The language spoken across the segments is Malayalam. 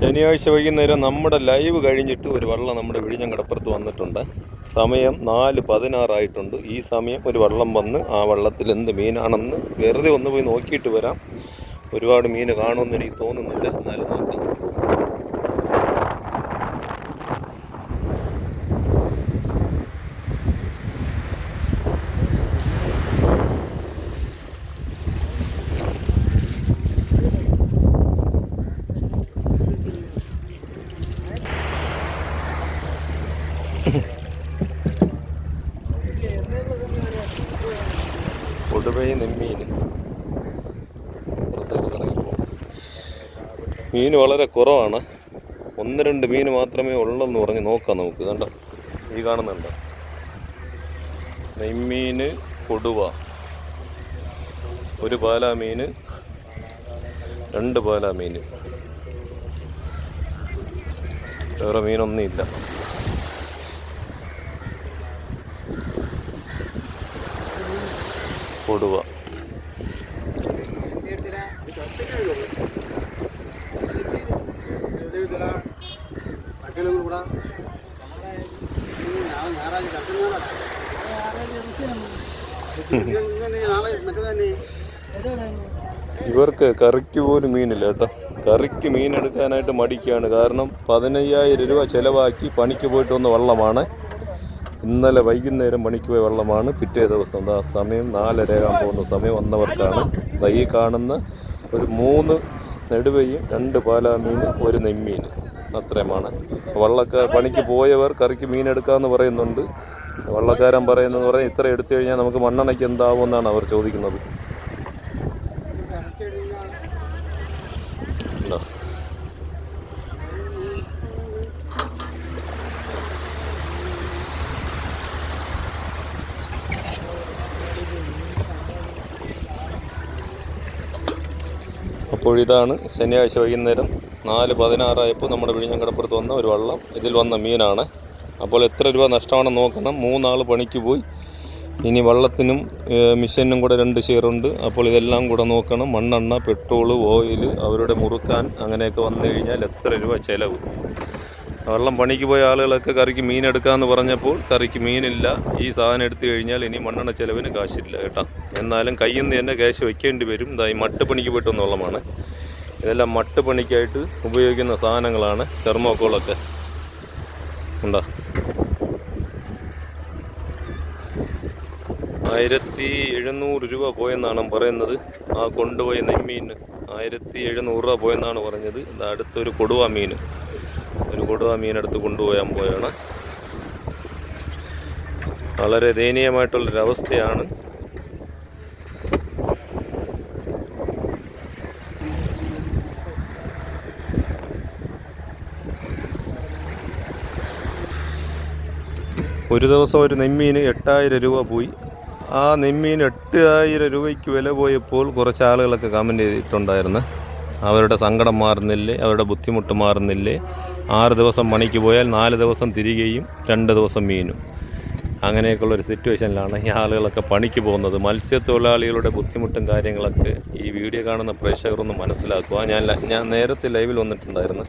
ശനിയാഴ്ച വൈകുന്നേരം നമ്മുടെ ലൈവ് കഴിഞ്ഞിട്ട് ഒരു വള്ളം നമ്മുടെ വിഴിഞ്ഞം കടപ്പുറത്ത് വന്നിട്ടുണ്ട്. സമയം നാല് പതിനാറായിട്ടുണ്ട്. ഈ സമയം ഒരു വള്ളം വന്ന് ആ വള്ളത്തിൽ എന്ത് മീനാണെന്ന് വെറുതെ ഒന്ന് പോയി നോക്കിയിട്ട് വരാം. ഒരുപാട് മീൻ കാണുമെന്ന് എനിക്ക് തോന്നുന്നില്ല എന്നാലും നോക്കാം. കൊടുവൈ നെമ്മീൻ മീൻ. വളരെ കുറവാണ്. ഒന്ന് രണ്ട് മീൻ മാത്രമേ ഉള്ളെന്ന് പറഞ്ഞ് നോക്കാം നമുക്ക്. കണ്ടോ? ഈ കാണുന്നുണ്ട്? നെയ്മീൻ കൊടുവ. ഒരു പാലാ മീൻ രണ്ട് പാലാ മീൻ വേറെ മീനൊന്നുമില്ല. കൊടുവ ഇവർക്ക് കറിക്ക് പോലും മീനില്ല കേട്ടോ. കറിക്ക് മീൻ എടുക്കാനായിട്ട് മടിക്കുകയാണ് കാരണം പതിനയ്യായിരം രൂപ ചിലവാക്കി പണിക്ക് പോയിട്ട് വന്ന വള്ളമാണ്. ഇന്നലെ വൈകുന്നേരം മണിക്ക് പോയ വെള്ളമാണ് പിറ്റേ ദിവസം. ദാ സമയം നാലരയാകാൻ പോകുന്ന സമയം വന്നവർക്കാണ്. ഈ കാണുന്ന ഒരു മൂന്ന് നെടുവയും രണ്ട് പാലാമീൻ ഒരു നെമ്മീൻ അത്രയുമാണ്. വള്ളക്കാർ പണിക്ക് പോയവർ കറിക്ക് മീൻ എടുക്കാമെന്ന് പറയുന്നുണ്ട്. വള്ളക്കാരൻ പറയുന്നത് പറഞ്ഞാൽ ഇത്ര എടുത്തു കഴിഞ്ഞാൽ നമുക്ക് മണ്ണെണ്ണയ്ക്ക് എന്താവുമെന്നാണ് അവർ ചോദിക്കുന്നത് ഉണ്ടോ? അപ്പോൾ ഇതാണ് ശനിയാഴ്ച വൈകുന്നേരം നാല് പതിനാറായപ്പോൾ നമ്മുടെ വിഴിഞ്ഞങ്കടപ്പുറത്ത് വന്ന ഒരു വള്ളം. ഇതിൽ വന്ന മീനാണ്. അപ്പോൾ എത്ര രൂപ നഷ്ടമാണെന്ന് നോക്കണം. മൂന്നാൾ പണിക്ക് പോയി. ഇനി വള്ളത്തിനും മിഷനും കൂടെ രണ്ട് ഷെയറുണ്ട് അപ്പോൾ ഇതെല്ലാം കൂടെ നോക്കണം. മണ്ണെണ്ണ പെട്രോൾ ഓയിൽ അവരുടെ മുറുക്കാൻ അങ്ങനെയൊക്കെ വന്നു കഴിഞ്ഞാൽ എത്ര രൂപ ചിലവ്? വെള്ളം പണിക്ക് പോയ ആളുകളൊക്കെ കറിക്ക് മീൻ എടുക്കാമെന്ന് പറഞ്ഞപ്പോൾ കറിക്ക് മീനില്ല. ഈ സാധനം എടുത്തു കഴിഞ്ഞാൽ ഇനി മണ്ണെണ്ണ ചിലവിന് കാശില്ല കേട്ടോ. എന്നാലും കയ്യിൽ നിന്ന് തന്നെ ക്യാഷ് വെക്കേണ്ടി വരും. ഇതായി മട്ട് പണിക്ക് പോയിട്ട് വന്ന വെള്ളമാണ് ഇതെല്ലാം മട്ട് പണിക്കായിട്ട് ഉപയോഗിക്കുന്ന സാധനങ്ങളാണ് തെർമോക്കോളൊക്കെ. ഉണ്ടോ? ആയിരത്തി എഴുന്നൂറ് രൂപ പോയെന്നാണ് പറയുന്നത്. ആ കൊണ്ടുപോയ നെമ്മീന് ആയിരത്തി എഴുന്നൂറ് രൂപ പോയെന്നാണ് പറഞ്ഞത്. അടുത്തൊരു കൊടുവ മീൻ. ഒരു കൊടുവ മീനെടുത്ത് കൊണ്ടുപോയാൻ പോയാണ്. വളരെ ദയനീയമായിട്ടുള്ളൊരവസ്ഥയാണ്. ഒരു ദിവസം ഒരു നെമ്മീന് എട്ടായിരം രൂപ പോയി. ആ നെമ്മീൻ എട്ടായിരം രൂപയ്ക്ക് വില പോയപ്പോൾ കുറച്ച് ആളുകളൊക്കെ കമന്റ് ചെയ്തിട്ടുണ്ടായിരുന്നു. അവരുടെ സങ്കടം മാറുന്നില്ലേ അവരുടെ ബുദ്ധിമുട്ട് മാറുന്നില്ലേ? ആറ് ദിവസം പണിക്ക് പോയാൽ നാല് ദിവസം തിരികെയും രണ്ട് ദിവസം മീനും. അങ്ങനെയൊക്കെയുള്ള ഒരു സിറ്റുവേഷനിലാണ് ഈ ആളുകളൊക്കെ പണിക്ക് പോകുന്നത്. മത്സ്യത്തൊഴിലാളികളുടെ ബുദ്ധിമുട്ടും കാര്യങ്ങളൊക്കെ ഈ വീഡിയോ കാണുന്ന പ്രേക്ഷകരൊന്ന് മനസ്സിലാക്കുക. ഞാൻ ഞാൻ നേരത്തെ ലൈവിൽ വന്നിട്ടുണ്ടായിരുന്നു.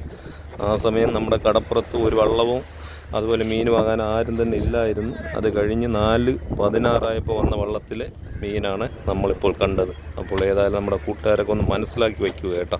ആ സമയം നമ്മുടെ കടപ്പുറത്ത് ഒരു വള്ളവും അതുപോലെ മീൻ വാങ്ങാൻ ആരും തന്നെ ഇല്ലായിരുന്നു. അത് കഴിഞ്ഞ് നാല് പതിനാറായപ്പോൾ വന്ന വള്ളത്തിലെ മീനാണ് നമ്മളിപ്പോൾ കണ്ടത്. അപ്പോൾ ഏതായാലും നമ്മുടെ കൂട്ടുകാരൊക്കെ ഒന്ന് മനസ്സിലാക്കി വയ്ക്കുക കേട്ടോ.